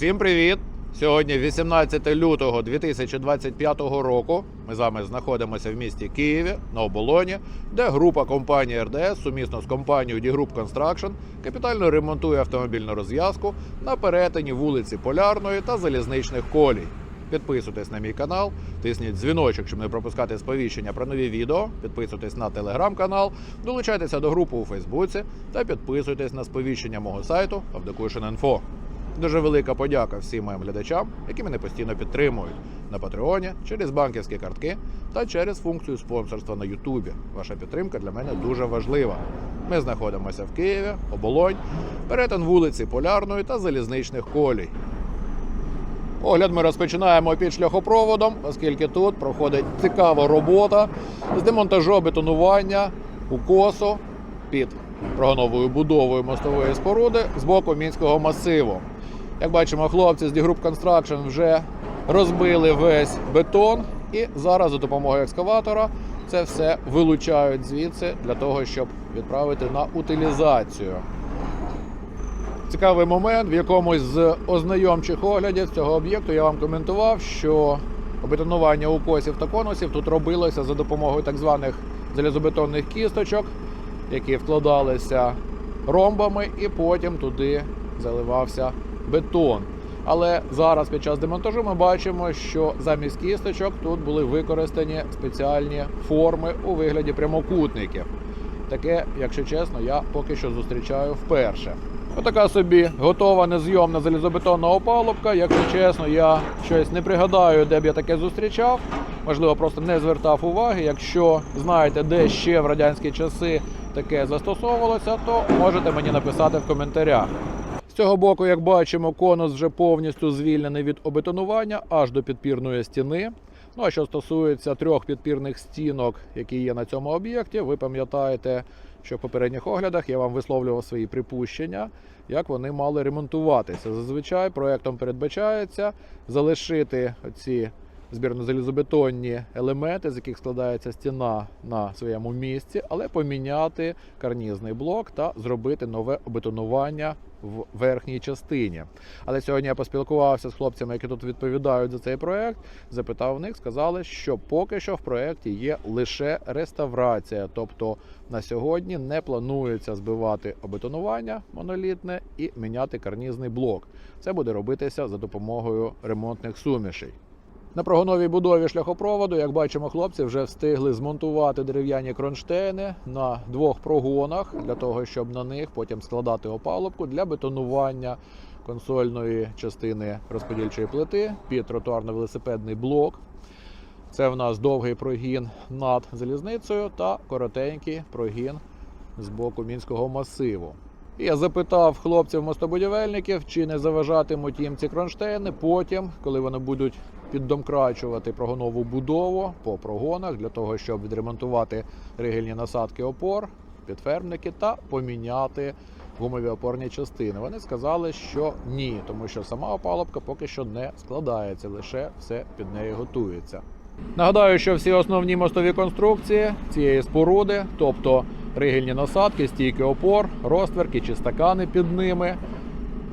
Усім привіт! Сьогодні 18 лютого 2025 року. Ми з вами знаходимося в місті Києві на оболоні, де група компанії РДС сумісно з компанією D-Group Construction капітально ремонтує автомобільну розв'язку на перетині вулиці Полярної та залізничних колій. Підписуйтесь на мій канал, тисніть дзвіночок, щоб не пропускати сповіщення про нові відео. Підписуйтесь на телеграм-канал, долучайтеся до групи у Фейсбуці та підписуйтесь на сповіщення мого сайту Avdocushin.info. Дуже велика подяка всім моїм глядачам, які мене постійно підтримують на Патреоні, через банківські картки та через функцію спонсорства на Ютубі. Ваша підтримка для мене дуже важлива. Ми знаходимося в Києві, оболонь, перетин вулиці Полярної та залізничних колій. Огляд ми розпочинаємо під шляхопроводом, оскільки тут проходить цікава робота з демонтажу бетонування укосу під прогоновою будовою мостової споруди з боку мінського масиву. Як бачимо, хлопці з D-Group Construction вже розбили весь бетон і зараз за допомогою екскаватора це все вилучають звідси для того, щоб відправити на утилізацію. Цікавий момент в якомусь з ознайомчих оглядів цього об'єкту я вам коментував, що обетонування укосів та конусів тут робилося за допомогою так званих залізобетонних кісточок, які вкладалися ромбами, і потім туди заливався бетон. Але зараз під час демонтажу ми бачимо, що замість кісточок тут були використані спеціальні форми у вигляді прямокутників. Таке, якщо чесно, я поки що зустрічаю вперше. Отака собі готова незйомна залізобетонна опалубка. Якщо чесно, я щось не пригадаю, де б я таке зустрічав. Можливо, просто не звертав уваги. Якщо знаєте, де ще в радянські часи таке застосовувалося, то можете мені написати в коментарях. Цього боку, як бачимо, конус вже повністю звільнений від обетонування аж до підпірної стіни. Ну а що стосується трьох підпірних стінок, які є на цьому об'єкті, ви пам'ятаєте, що в попередніх оглядах я вам висловлював свої припущення, як вони мали ремонтуватися. Зазвичай проектом передбачається залишити ці збірно-залізобетонні елементи, з яких складається стіна на своєму місці, але поміняти карнізний блок та зробити нове обетонування в верхній частині. Але сьогодні я поспілкувався з хлопцями, які тут відповідають за цей проект. Запитав в них, сказали, що поки що в проекті є лише реставрація. Тобто на сьогодні не планується збивати обетонування монолітне і міняти карнізний блок. Це буде робитися за допомогою ремонтних сумішей. На прогоновій будові шляхопроводу, як бачимо, хлопці вже встигли змонтувати дерев'яні кронштейни на двох прогонах для того, щоб на них потім складати опалубку для бетонування консольної частини розподільчої плити під тротуарно-велосипедний блок. Це в нас довгий прогін над залізницею та коротенький прогін з боку мінського масиву. Я запитав хлопців мостобудівельників, чи не заважатимуть їм ці кронштейни потім, коли вони будуть піддомкрачувати прогонову будову по прогонах для того, щоб відремонтувати ригельні насадки опор, підфермники та поміняти гумові опорні частини. Вони сказали, що ні, тому що сама опалубка поки що не складається, лише все під нею готується. Нагадаю, що всі основні мостові конструкції цієї споруди, тобто ригельні насадки, стійки опор, розтверки чи стакани під ними,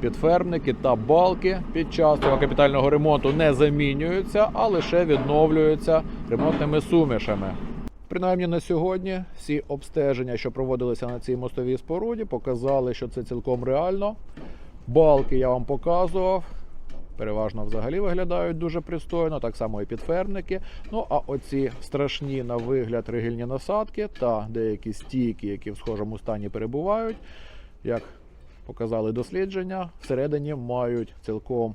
підфермники та балки під час цього капітального ремонту не замінюються, а лише відновлюються ремонтними сумішами. Принаймні на сьогодні всі обстеження, що проводилися на цій мостовій споруді, показали, що це цілком реально. Балки я вам показував. Переважно взагалі виглядають дуже пристойно, так само і підфермники. Ну а оці страшні на вигляд ригельні насадки та деякі стійки, які в схожому стані перебувають, як показали дослідження, всередині мають цілком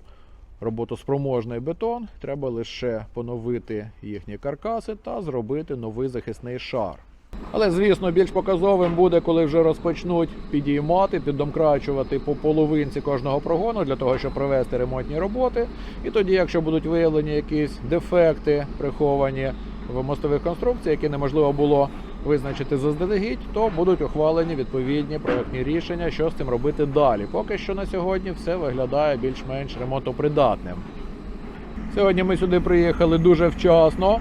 роботоспроможний бетон. Треба лише поновити їхні каркаси та зробити новий захисний шар. Але, звісно, більш показовим буде, коли вже розпочнуть підіймати, піддомкрачувати по половинці кожного прогону для того, щоб провести ремонтні роботи. І тоді, якщо будуть виявлені якісь дефекти, приховані в мостових конструкціях, які неможливо було визначити заздалегідь, то будуть ухвалені відповідні проектні рішення, що з цим робити далі. Поки що на сьогодні все виглядає більш-менш ремонтопридатним. Сьогодні ми сюди приїхали дуже вчасно.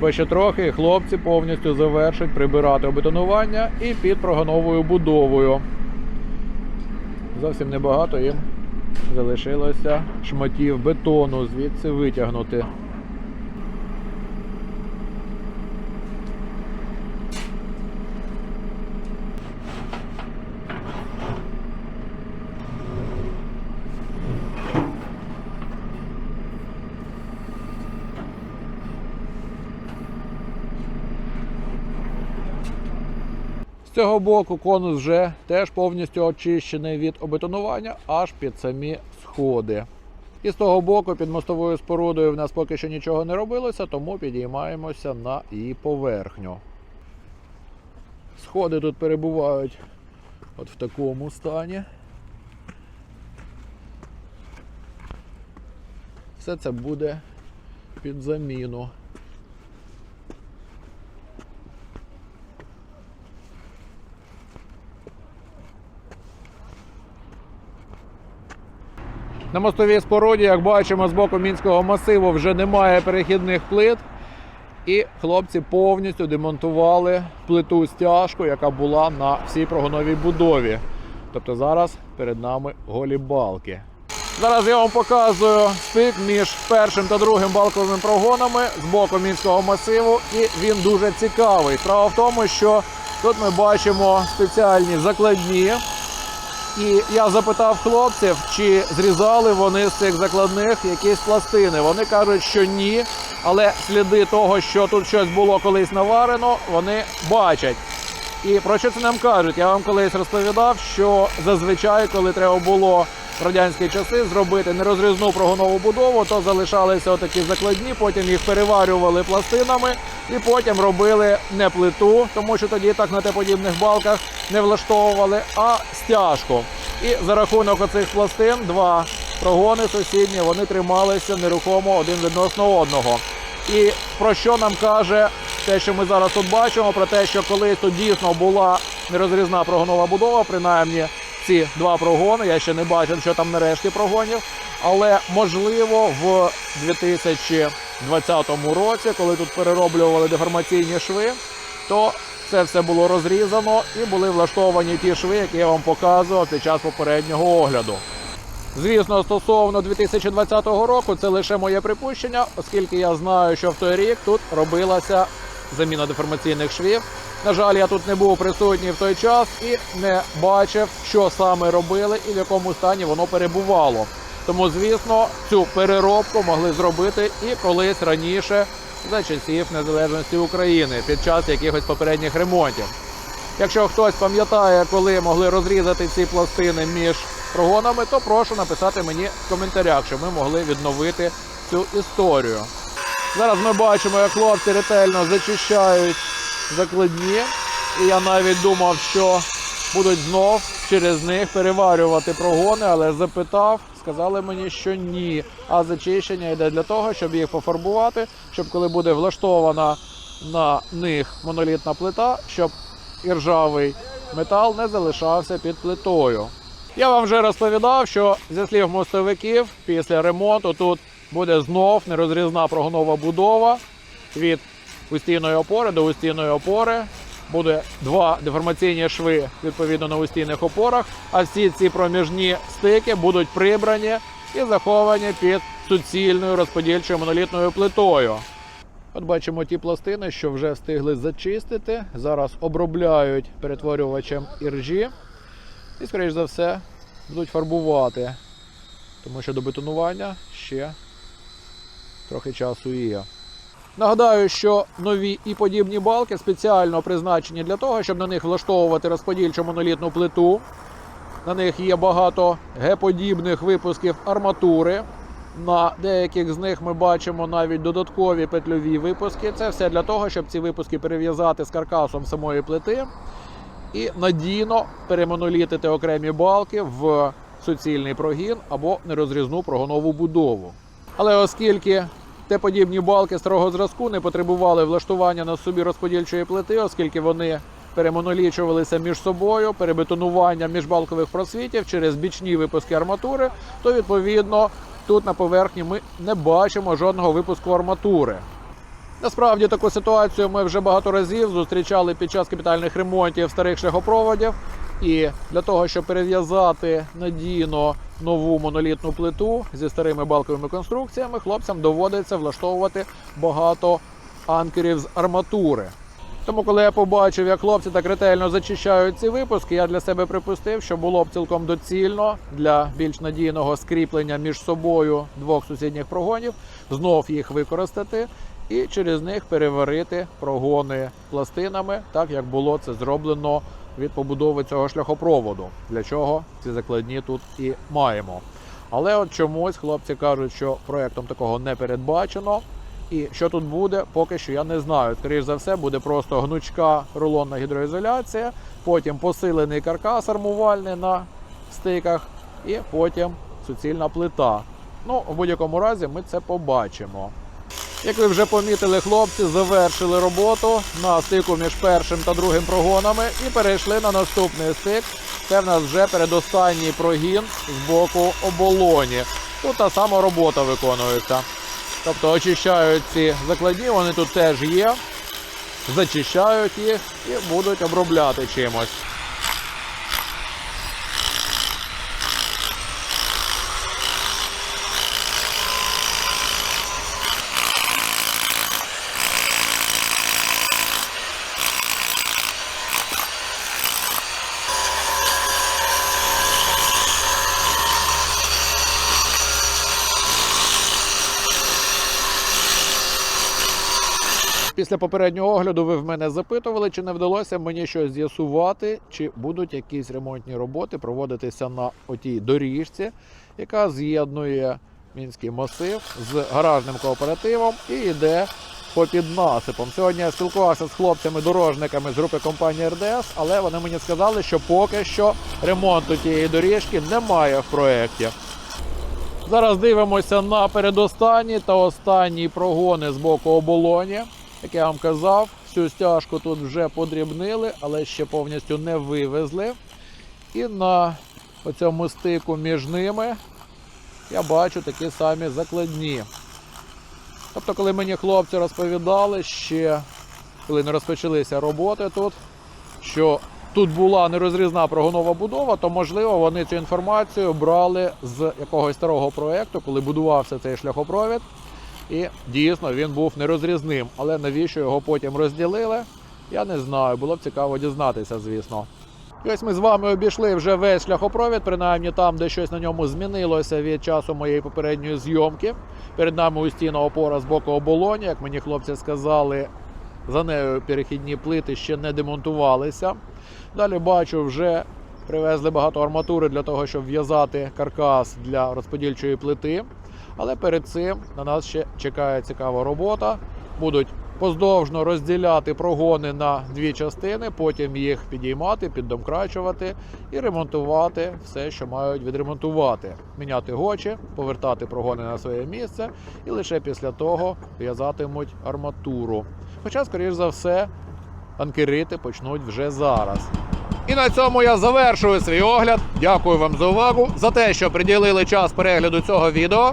Бо ще трохи хлопці повністю завершать прибирати обетонування і під прогоновою будовою. Зовсім небагато їм залишилося шматів бетону звідси витягнути. Цього боку конус вже теж повністю очищений від обетонування аж під самі сходи. І з того боку під мостовою спорудою в нас поки що нічого не робилося, тому підіймаємося на її поверхню. Сходи тут перебувають от в такому стані. Все це буде під заміну. На мостовій споруді, як бачимо, з боку мінського масиву вже немає перехідних плит. І хлопці повністю демонтували плиту стяжку, яка була на всій прогоновій будові. Тобто зараз перед нами голі балки. Зараз я вам показую стик між першим та другим балковими прогонами з боку мінського масиву, і він дуже цікавий. Справа в тому, що тут ми бачимо спеціальні закладні. І я запитав хлопців, чи зрізали вони з цих закладних якісь пластини. Вони кажуть, що ні, але сліди того, що тут щось було колись наварено, вони бачать. І про що це нам кажуть? Я вам колись розповідав, що зазвичай, коли треба було радянські часи зробити нерозрізну прогонову будову, то залишалися отакі закладні, потім їх переварювали пластинами і потім робили не плиту, тому що тоді так на теподібних балках не влаштовували, а стяжку. І за рахунок оцих пластин два прогони сусідні вони трималися нерухомо один відносно одного. І про що нам каже те, що ми зараз тут бачимо, про те, що колись тут дійсно була нерозрізна прогонова будова, принаймні ці два прогони. Я ще не бачив, що там нарешті прогонів. Але можливо в 2020 році, коли тут перероблювали деформаційні шви, то це все було розрізано і були влаштовані ті шви, які я вам показував під час попереднього огляду. Звісно, стосовно 2020 року, це лише моє припущення, оскільки я знаю, що в той рік тут робилася заміна деформаційних швів. На жаль, я тут не був присутній в той час і не бачив, що саме робили і в якому стані воно перебувало. Тому, звісно, цю переробку могли зробити і колись раніше за часів незалежності України під час якихось попередніх ремонтів. Якщо хтось пам'ятає, коли могли розрізати ці пластини між прогонами, то прошу написати мені в коментарях, щоб ми могли відновити цю історію. Зараз ми бачимо, як хлопці ретельно зачищають закладні, і я навіть думав, що будуть знов через них переварювати прогони, але запитав, сказали мені, що ні. А зачищення йде для того, щоб їх пофарбувати, щоб коли буде влаштована на них монолітна плита, щоб іржавий метал не залишався під плитою. Я вам вже розповідав, що зі слів мостовиків, після ремонту тут буде знов нерозрізна прогонова будова від устійної опори до устійної опори. Буде два деформаційні шви відповідно на устійних опорах, а всі ці проміжні стики будуть прибрані і заховані під суцільною розподільчою монолітною плитою. От бачимо ті пластини, що вже встигли зачистити. Зараз обробляють перетворювачем іржі. І, скоріш за все, будуть фарбувати. Тому що до бетонування ще трохи часу є. Нагадаю, що нові і подібні балки спеціально призначені для того, щоб на них влаштовувати розподільчу монолітну плиту. На них є багато Г-подібних випусків арматури. На деяких з них ми бачимо навіть додаткові петльові випуски. Це все для того, щоб ці випуски перев'язати з каркасом самої плити і надійно перемонолітити окремі балки в суцільний прогін або нерозрізну прогонову будову. Але оскільки те подібні балки старого зразку не потребували влаштування на собі розподільчої плити, оскільки вони перемонолічувалися між собою, перебетонування міжбалкових просвітів через бічні випуски арматури, то відповідно тут на поверхні ми не бачимо жодного випуску арматури. Насправді таку ситуацію ми вже багато разів зустрічали під час капітальних ремонтів старих шляхопроводів, І для того, щоб перев'язати надійно нову монолітну плиту зі старими балковими конструкціями, хлопцям доводиться влаштовувати багато анкерів з арматури. Тому, коли я побачив, як хлопці так ретельно зачищають ці випуски, я для себе припустив, що було б цілком доцільно для більш надійного скріплення між собою двох сусідніх прогонів знов їх використати і через них переварити прогони пластинами, так як було це зроблено від побудови цього шляхопроводу. Для чого ці закладні тут і маємо. Але от чомусь хлопці кажуть, що проектом такого не передбачено. І що тут буде, поки що я не знаю. Скоріше за все, буде просто гнучка рулонна гідроізоляція, потім посилений каркас армувальний на стиках, і потім суцільна плита. Ну, в будь-якому разі, ми це побачимо. Як ви вже помітили, хлопці завершили роботу на стику між першим та другим прогонами і перейшли на наступний стик. Це в нас вже передостанній прогін з боку оболоні. Тут та сама робота виконується. Тобто очищають ці закладні, вони тут теж є, зачищають їх і будуть обробляти чимось. Після попереднього огляду ви в мене запитували, чи не вдалося мені щось з'ясувати, чи будуть якісь ремонтні роботи проводитися на отій доріжці, яка з'єднує мінський масив з гаражним кооперативом і йде попід насипом. Сьогодні я спілкувався з хлопцями-дорожниками з групи компанії РДС, але вони мені сказали, що поки що ремонту тієї доріжки немає в проєкті. Зараз дивимося на передостанні та останні прогони з боку оболоні. Як я вам казав, всю стяжку тут вже подрібнили, але ще повністю не вивезли. І на цьому стику між ними я бачу такі самі закладні. Тобто, коли мені хлопці розповідали ще, коли не розпочалися роботи тут, що тут була нерозрізна прогонова будова, то можливо вони цю інформацію брали з якогось старого проєкту, коли будувався цей шляхопровід. І дійсно він був нерозрізним. Але навіщо його потім розділили? Я не знаю. Було б цікаво дізнатися, звісно. І ось ми з вами обійшли вже весь шляхопровід, принаймні там, де щось на ньому змінилося від часу моєї попередньої зйомки. Перед нами устійна опора з боку оболоні. Як мені хлопці сказали, за нею перехідні плити ще не демонтувалися. Далі бачу, вже привезли багато арматури для того, щоб в'язати каркас для розподільчої плити. Але перед цим на нас ще чекає цікава робота. Будуть поздовжно розділяти прогони на дві частини, потім їх підіймати, піддомкрачувати і ремонтувати все, що мають відремонтувати. Міняти гочі, повертати прогони на своє місце і лише після того в'язатимуть арматуру. Хоча, скоріш за все, анкерити почнуть вже зараз. І на цьому я завершую свій огляд. Дякую вам за увагу, за те, що приділили час перегляду цього відео.